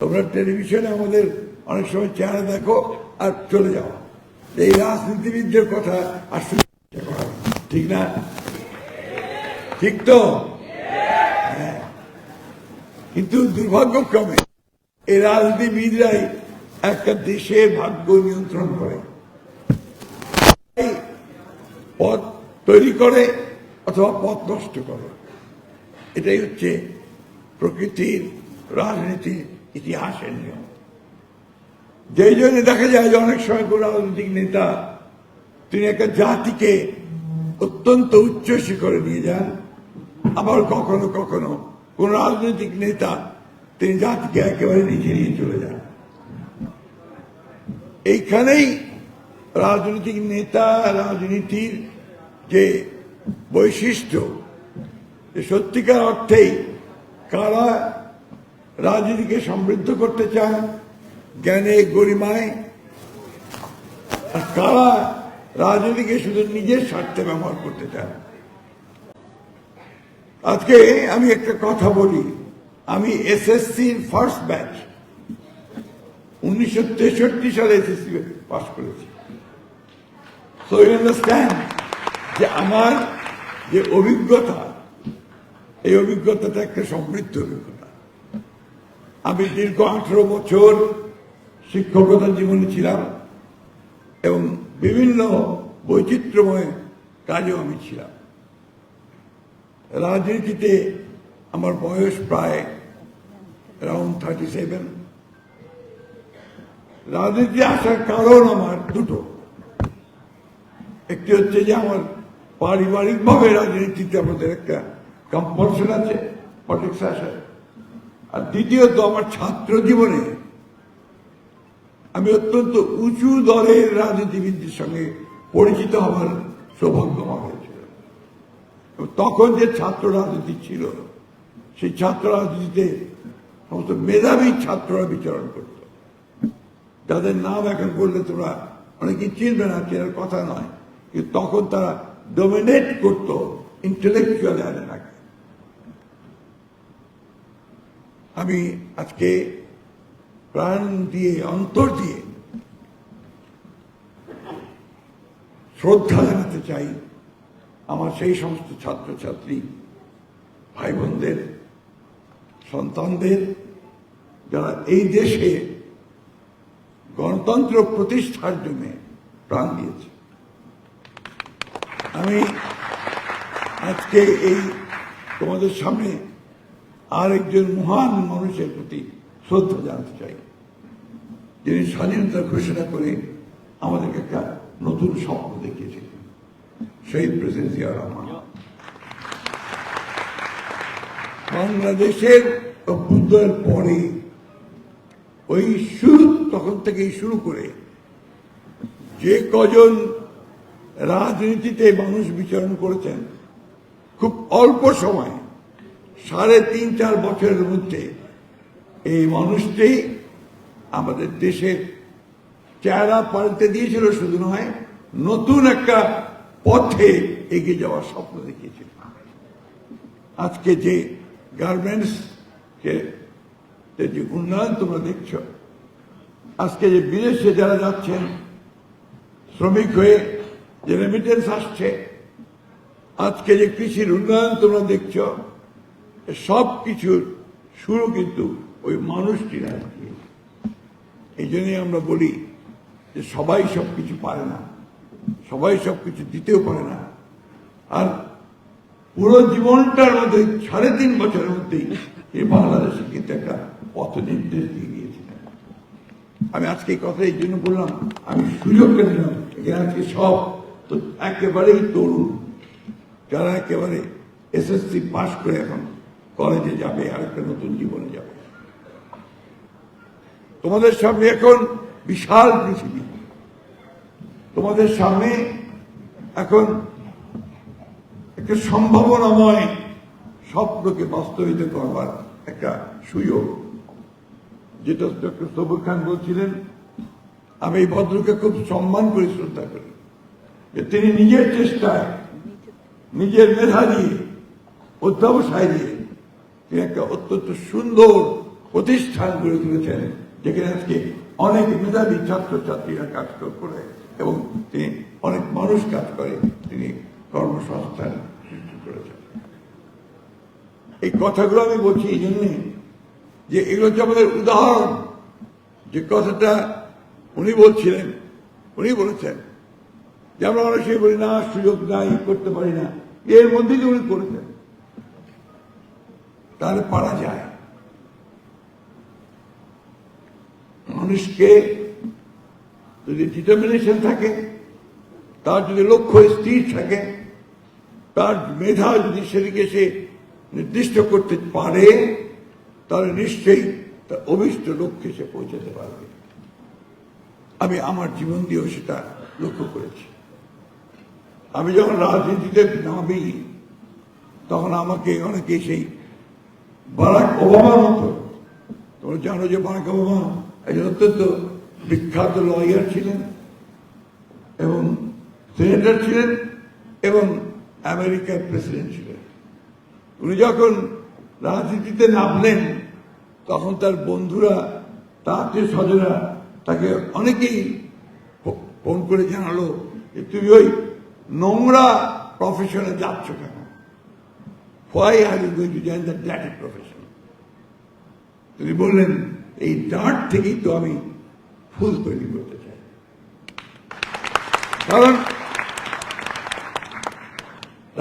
তোমরা টেলিভিশনে আমাদের অনেক সময় চেহারা দেখো আর চলে যাও। এই রাজনীতিবিদদের কথা আর। ঠিক না? ঠিক তো? হ্যাঁ। কিন্তু দুর্ভাগ্যক্রমে এই রাজনীতিবিদরাই একটা দেশের ভাগ্য নিয়ন্ত্রণ করে। পথ তৈরি করে অথবা পথ নষ্ট করে। এটাই হচ্ছে প্রকৃতির রাজনীতির ইতিহাসের নিয়ম। যেই জন্য দেখা যায় যে অনেক সময় কোন রাজনৈতিক নেতা তিনি একটা জাতিকে অত্যন্ত উচ্চ শিখরে নিয়ে যান, আবার কখনো কখনো কোন রাজনৈতিক নেতা তিনি জাতিকে একেবারে নিচে নিয়ে চলে যান। এইখানেই রাজনৈতিক নেতা, রাজনীতির যে বৈশিষ্ট্য সত্যিকার অর্থেই কারা রাজনীতিকে সমৃদ্ধ করতে চান জ্ঞানে গরিমায়, আর কারা রাজনীতিকে শুধু নিজের স্বার্থে ব্যবহার করতে চান? আজকে আমি একটা কথা বলি। আমি এসএসসির ফার্স্ট ব্যাচ উনিশশো তেষট্টি সালে এসএসসি পাস করেছি। সো যে আমার যে অভিজ্ঞতা, এই অভিজ্ঞতাটা একটা সমৃদ্ধ অভিজ্ঞতা। আমি দীর্ঘ আঠারো বছর শিক্ষকতা জীবনে ছিলাম এবং বিভিন্ন বৈচিত্র্যময় কাজেও আমি ছিলাম। রাজনীতিতে আমার বয়স প্রায় অ্যারাউন্ড থার্টি সেভেন রাজনীতি আসার কারণ আমার দুটো। একটি হচ্ছে যে আমার পারিবারিকভাবে রাজনীতিতে আমাদের একটা কম্পালশন আছে পলিটিক্স আসার আর দ্বিতীয়ত আমার ছাত্র জীবনে আমি অত্যন্ত উঁচু দলের রাজনীতিবিদদের সঙ্গে পরিচিত হবার সৌভাগ্য আমার হয়েছিল। তখন যে ছাত্র রাজনীতি ছিল, সেই ছাত্র রাজনীতিতে সমস্ত মেধাবী ছাত্ররা বিচরণ করত। যাদের নাম এখন বললে তোমরা অনেকে চিনবে না, চেনার কথা নয়। কিন্তু তখন তারা ডোমিনেট করত ইন্টেলেকচুয়াল আমি আজকে প্রাণ দিয়ে, অন্তর দিয়ে শ্রদ্ধা জানাতে চাই আমার সেই সমস্ত ছাত্রছাত্রী ভাই বোনদের সন্তানদের, যারা এই দেশে গণতন্ত্র প্রতিষ্ঠার জন্য প্রাণ দিয়েছে। আমি আজকে এই তোমাদের সামনে আর একজন মহান মানুষের প্রতি শ্রদ্ধা জানাতে চাই। যিনি স্বাধীনতা ঘোষণা করে আমাদেরকে একটা নতুন স্বপ্ন দেখিয়েছিলেন শহীদ প্রেসিডেন্ট জিয়া রহমান। বাংলাদেশের অভ্যুদয়ের পরে ওই শুরু, তখন থেকেই শুরু করে যে কজন রাজনীতিতে মানুষ বিচরণ করেছেন, খুব অল্প সময় সাড়ে তিন, চার বছরের মধ্যে এই মানুষটি আমাদের দেশের চেহারা পাল্টে দিয়েছিল, শুধু নয়, নতুন একটা পথে এগিয়ে যাওয়ার স্বপ্ন দেখিয়েছিল। আজকে যে গার্মেন্টস যে উন্নয়ন তোমরা দেখছ, আজকে যে বিদেশে যারা যাচ্ছেন, শ্রমিক হয়ে যে রেমিটেন্স আসছে, আজকে যে কৃষির উন্নয়ন তোমরা দেখছ সব কিছুর শুরু কিন্তু ওই মানুষটিরা দিয়েছে। এই জন্যই আমরা বলি যে সবাই সব কিছু পারে না, সবাই সব কিছু দিতেও পারে না আর পুরো জীবনটার মধ্যে সাড়ে তিন বছরের মধ্যেই এই বাংলাদেশে কিন্তু একটা পথ নির্দেশ দিয়ে গিয়েছিলেন আমি আজকে এই কথা এই জন্য বললাম, আমি সুযোগটা নিলাম, এখানে আজকে সব তো একেবারেই তরুণ, যারা একেবারে এসএসসি পাশ করে এখন কলেজে যাবে আর একটা নতুন জীবনে যাবে। তোমাদের সামনে এখন বিশাল পৃথিবী। তোমাদের সামনে এখন একটা সম্ভাবনাময় স্বপ্নকে বাস্তবিত করবার একটা সুযোগ। যেটা ডক্টর সবুর খান বলছিলেন, আমি এই ভদ্রকে খুব সম্মান করে, শ্রদ্ধা করি। যে তিনি নিজের চেষ্টায় নিজের মেধা দিয়ে অধ্যাবসায় দিয়ে তিনি একটা অত্যন্ত সুন্দর প্রতিষ্ঠান গড়ে তুলেছেন, যেখানে আজকে অনেক মেধাবী ছাত্রছাত্রীরা কাজ করে এবং তিনি অনেক মানুষ কাজ করে, তিনি কর্মসংস্থান সৃষ্টি করেছেন। এই কথাগুলো আমি বলছি এই জন্যে যে এগুলো হচ্ছে আমাদের উদাহরণ। যে কথাটা উনি বলছিলেন, উনি বলেছেন যে আমরা অনেক বলি, না, সুযোগ নাই, করতে পারি না। এর মধ্যে যে উনি করেছেন। তাহলে পারা যায়। মানুষকে যদি ডিটারমিনেশন থাকে, তার যদি লক্ষ্য স্থির থাকে, তার মেধা যদি সেদিকে সে নির্দিষ্ট করতে পারে, তাহলে নিশ্চয়ই তার অভিষ্ট লক্ষ্যে সে পৌঁছাতে পারবে। আমি আমার জীবন দিয়েও সেটা লক্ষ্য করেছি। আমি যখন রাজনীতিতে নামি, তখন আমাকে অনেকে সেই বারাক ওবামার মতো। তোমরা জানো যে বারাক ওবামা একজন অত্যন্ত বিখ্যাত লয়ার ছিলেন এবং সেনেটর ছিলেন এবং আমেরিকার প্রেসিডেন্ট ছিলেন। উনি যখন রাজনীতিতে নামলেন, তখন তার বন্ধুরা, তার যে স্বজনরা তাকে অনেকেই ফোন করে জানালো যে, তুমি ওই নোংরা প্রফেশনে যাচ্ছ কেন? Why are you going to join the ড্যাটি profession তিনি বললেন, এই ডাঁট থেকেই তো আমি ফুল তৈরি করতে চাই। কারণ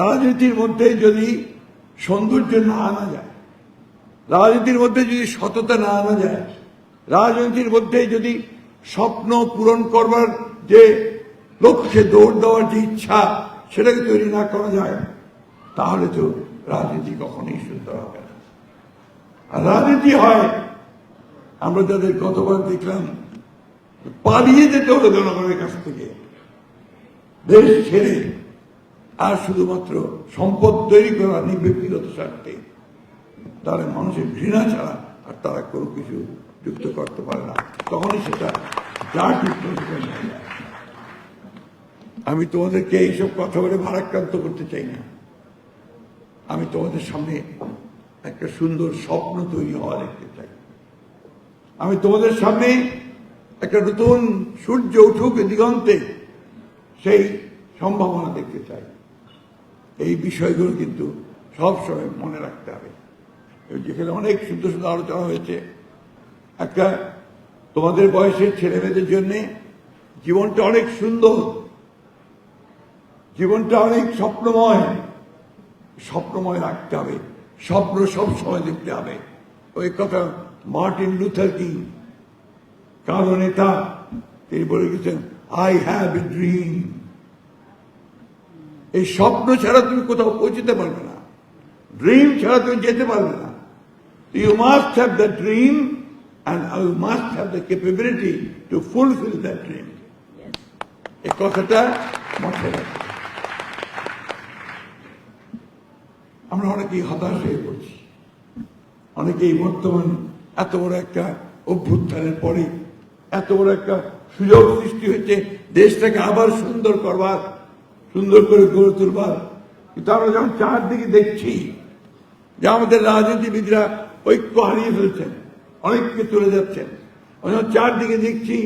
রাজনীতির মধ্যে যদি সৌন্দর্য না আনা যায়, রাজনীতির মধ্যে যদি সততা না আনা যায়, রাজনীতির মধ্যে যদি স্বপ্ন পূরণ করবার যে লক্ষ্যে দৌড় দেওয়ার যে ইচ্ছা সেটাকে তৈরি না করা যায়, তাহলে তো রাজনীতি কখনোই সুন্দর হবে না। আর রাজনীতি হয়, আমরা যাদের গতবার দেখলাম, পালিয়ে যেতে হলো জনগণের কাছ থেকে। দেশ ছেড়ে আর শুধুমাত্র সম্পদ তৈরি করা নিয়ে ব্যক্তিগত স্বার্থে তারা মানুষের ঘৃণা ছাড়া আর তারা কোনো কিছু যুক্ত করতে পারে না। তখনই সেটা প্রতিফলন আমি তোমাদেরকে এইসব কথা বলে ভারাক্রান্ত করতে চাই না। আমি তোমাদের সামনে একটা সুন্দর স্বপ্ন তৈরি হওয়া দেখতে চাই। আমি তোমাদের সামনে একটা নতুন সূর্য উঠুক দিগন্তে, সেই সম্ভাবনা দেখতে চাই। এই বিষয়গুলো কিন্তু সবসময় মনে রাখতে হবে। যেখানে অনেক সুন্দর সুন্দর আলোচনা হয়েছে। একটা তোমাদের বয়সের ছেলে মেয়েদের জন্য জীবনটা অনেক সুন্দর। জীবনটা অনেক স্বপ্নময়। স্বপ্নময় রাখতে হবে স্বপ্ন সব সময় দেখতে হবে। ওই কথা মার্টিন লুথার কিং কারও নেতা তিনি বলে গেছেন আই হ্যাভ এ ড্রিম এই স্বপ্ন ছাড়া তুমি কোথাও পৌঁছতে পারবে না। ড্রিম ছাড়া তুমি যেতে পারবে না। You must have the dream and you must have the capability to fulfil that dream এই কথাটা মাথায় রাখবে আমরা অনেকেই হতাশ হয়ে পড়ছি। অনেকেই বর্তমান এত বড় একটা অভ্যুত্থানের পরে এত বড় একটা সুযোগ সৃষ্টি হয়েছে দেশটাকে আবার সুন্দর করবার, সুন্দর করে গড়ে তুলবার। কিন্তু আমরা যখন চারদিকে দেখছি যে আমাদের রাজনীতিবিদরা ঐক্য হারিয়ে ফেলছেন, অনেককে চলে যাচ্ছেন যখন চারদিকে দেখছি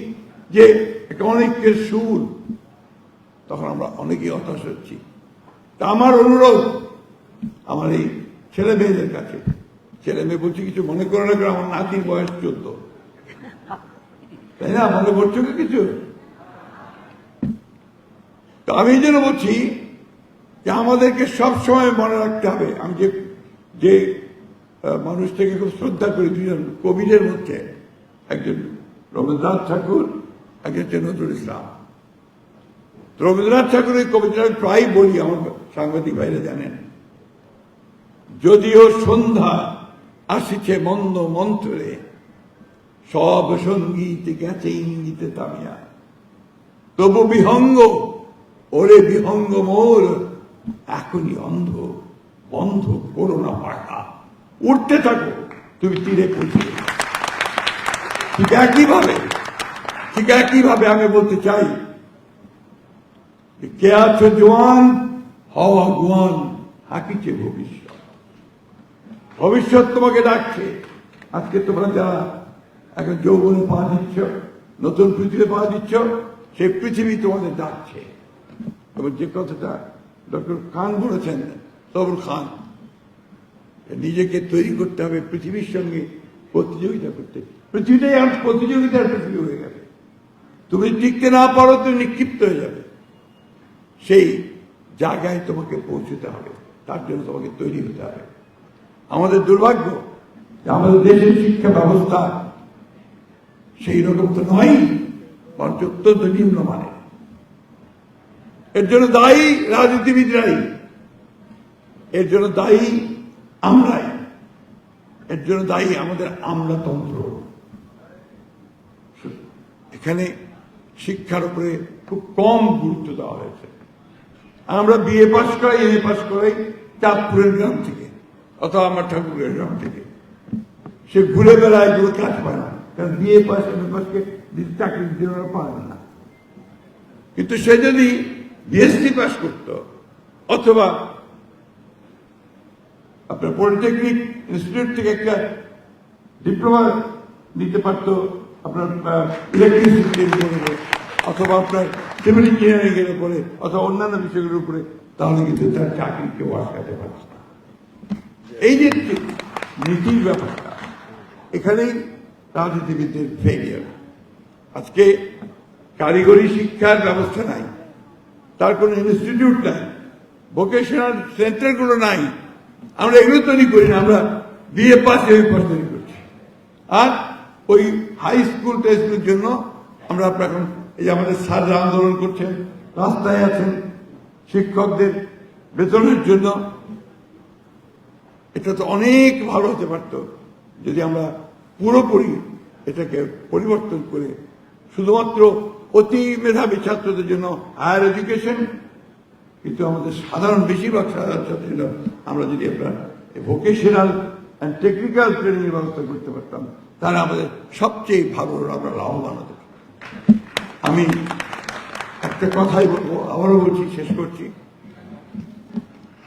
যে একটা অনেকের সুর, তখন আমরা অনেকেই হতাশ হচ্ছি। তা আমার অনুরোধ আমার এই ছেলে মেয়েদের কাছে। ছেলে মেয়ে বলছি, কিছু মনে করে করে আমার নাতির বয়স চোদ্দ। তাই না? মনে করছ কি কিছু? আমি জন্য বলছি যে আমাদেরকে সবসময় মনে রাখতে হবে। আমি যে যে মানুষটাকে খুব শ্রদ্ধা করি, দুজন কবিদের মধ্যে। একজন রবীন্দ্রনাথ ঠাকুর, একজন হচ্ছে নজরুল ইসলাম। রবীন্দ্রনাথ ঠাকুরের কবিতা প্রায় বলি, আমার সাংবাদিক ভাইরা জানেন। যদিও সন্ধ্যা আসিছে মন্দ মন্ত্রে, সব সংগীত গেছে ইঙ্গিতে তামিয়া। তবু বিহঙ্গ, ওরে বিহঙ্গ মোর, এখনই অন্ধ, বন্ধ করো না পাখা। উঠতে থাকো, তুমি তীরে পৌঁছে ঠিক একইভাবে ঠিক একইভাবে আমি বলতে চাই কে আছো জোয়ান, হওয়া গুয়ান, হাকিছে ভবিষ্যৎ। ভবিষ্যৎ তোমাকে ডাকছে। আজকে তোমরা যারা এখন যৌবনে পা দিচ্ছ, নতুন পৃথিবী পা দিচ্ছ, সেই পৃথিবী তোমাদের ডাকছে। এবং যে কথাটা ডক্টর খান বলেছেন সবুল খান নিজেকে তৈরি করতে হবে পৃথিবীর সঙ্গে প্রতিযোগিতা করতে। পৃথিবীটাই আজ প্রতিযোগিতার পৃথিবী হয়ে গেছে। তুমি টিকতে না পারো, তুমি নিক্ষিপ্ত হয়ে যাবে। সেই জায়গায় তোমাকে পৌঁছতে হবে। তার জন্য তোমাকে তৈরি হতে হবে। আমাদের দুর্ভাগ্য আমাদের দেশের শিক্ষা ব্যবস্থা সেই রকম তো নয়, বরঞ্চ অত্যন্ত নিম্নমানের এর জন্য দায়ী রাজনীতিবিদরাই, এর জন্য দায়ী আমরাই, এর জন্য দায়ী আমাদের আমলাতন্ত্র। এখানে শিক্ষার উপরে খুব কম গুরুত্ব দেওয়া হয়েছে। আমরা বিএ পাস করাই এম এ পাশ করাই চাঁদপুরের গ্রাম থেকে। অথবা আমার ঠাকুরের গ্রাম থেকে। সে ঘুরে বেড়ায় এগুলো কাজ পায় না। কারণ বিএ পাস এম চাকরি দিতে না। কিন্তু সে যদি বিএসসি পাস করত, অথবা আপনার পলিটেকনিক ইনস্টিটিউট থেকে একটা ডিপ্লোমা নিতে পারত, আপনার ইলেকট্রিসিটির অথবা আপনার সিভিল ইঞ্জিনিয়ারিং এর উপরে, অথবা অন্যান্য বিষয়গুলোর উপরে, তাহলে কিন্তু তার চাকরি কেউ আটকাতে পারছে না। এই যে নীতির ব্যাপারটা এখানেই রাজনীতিবিদদের ফেলিয়ার আজকে কারিগরি শিক্ষার ব্যবস্থা নাই, তার কোনো ইনস্টিটিউট নাই ভোকেশনাল সেন্টারগুলো নাই। আমরা এগুলো তৈরি করি না, আমরা বিএ পাস এম পাস তৈরি করছি। আর ওই হাই স্কুল টেস্টের জন্য আমরা এখন এই যে আমাদের স্যাররা আন্দোলন করছেন, রাস্তায় আছেন, শিক্ষকদের বেতনের জন্য এটা তো অনেক ভালো হতে পারত যদি আমরা পুরোপুরি এটাকে পরিবর্তন করে শুধুমাত্র অতি মেধাবী ছাত্রদের জন্য হায়ার এডুকেশন, কিন্তু আমাদের সাধারণ বেশিরভাগ সাধারণ ছাত্রীরা আমরা যদি আপনার ভোকেশনাল অ্যান্ড টেকনিক্যাল ট্রেনিং ব্যবস্থা করতে পারতাম, তাহলে আমাদের সবচেয়ে ভালো আমরা লাভবান হতে আমি একটা কথাই বলব, আবারও বলছি, শেষ করছি,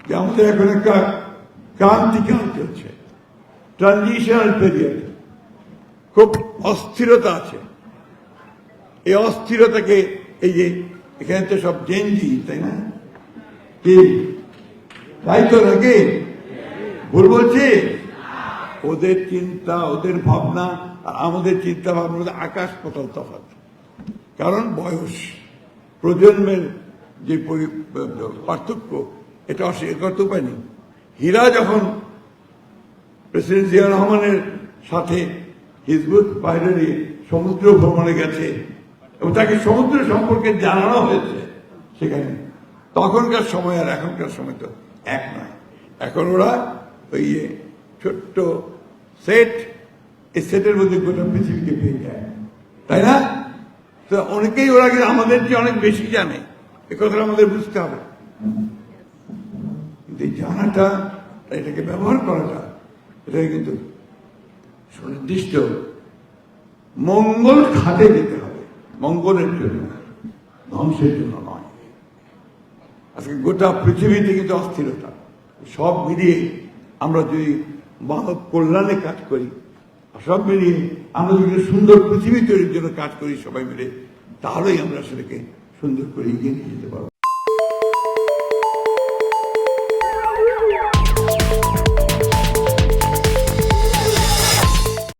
যে আমাদের এখন একটা ক্রান্তিকাল চলছে ট্রানজিশনাল পিরিয়ড খুব অস্থিরতা আছে। এই অস্থিরতাকে এই যে এখানে তো সব জেনজি তাই না? তাই তো নাকি? ভুল বলছি? ওদের চিন্তা, ওদের ভাবনা আর আমাদের চিন্তা ভাবনার মধ্যে আকাশ পাতাল তফাৎ। কারণ বয়স, প্রজন্মের যে পরি- পার্থক্য, এটা অস্বীকার উপায় নেই। হীরা যখন প্রেসিডেন্ট জিয়া রহমানের সাথে হিজবুত বাইরে সমুদ্র ভ্রমণে গেছে এবং তাকে সমুদ্র সম্পর্কে জানানো হয়েছে সেখানে, তখনকার সময় আর এখনকার সময় তো এক নয়। এখন ওরা ওই ছোট্ট সেট, এই সেটের মধ্যে গোটা পৃথিবীকে পেয়ে যায়। তাই না? তো অনেকেই ওরা কিন্তু আমাদের চেয়ে অনেক বেশি জানে। এ কথাটা আমাদের বুঝতে হবে। এই জানাটা এটাকে ব্যবহার করাটা এটা কিন্তু সুনির্দিষ্ট মঙ্গল খাতে যেতে হবে। মঙ্গলের জন্য, ধ্বংসের জন্য নয়। আজকে গোটা পৃথিবীতে কিন্তু অস্থিরতা। সব মিলিয়ে আমরা যদি মানব কল্যাণে কাজ করি সব মিলিয়ে আমরা যদি সুন্দর পৃথিবী তৈরির জন্য কাজ করি, সবাই মিলে, তাহলেই আমরা সেটাকে সুন্দর করে এগিয়ে নিয়ে যেতে পারব।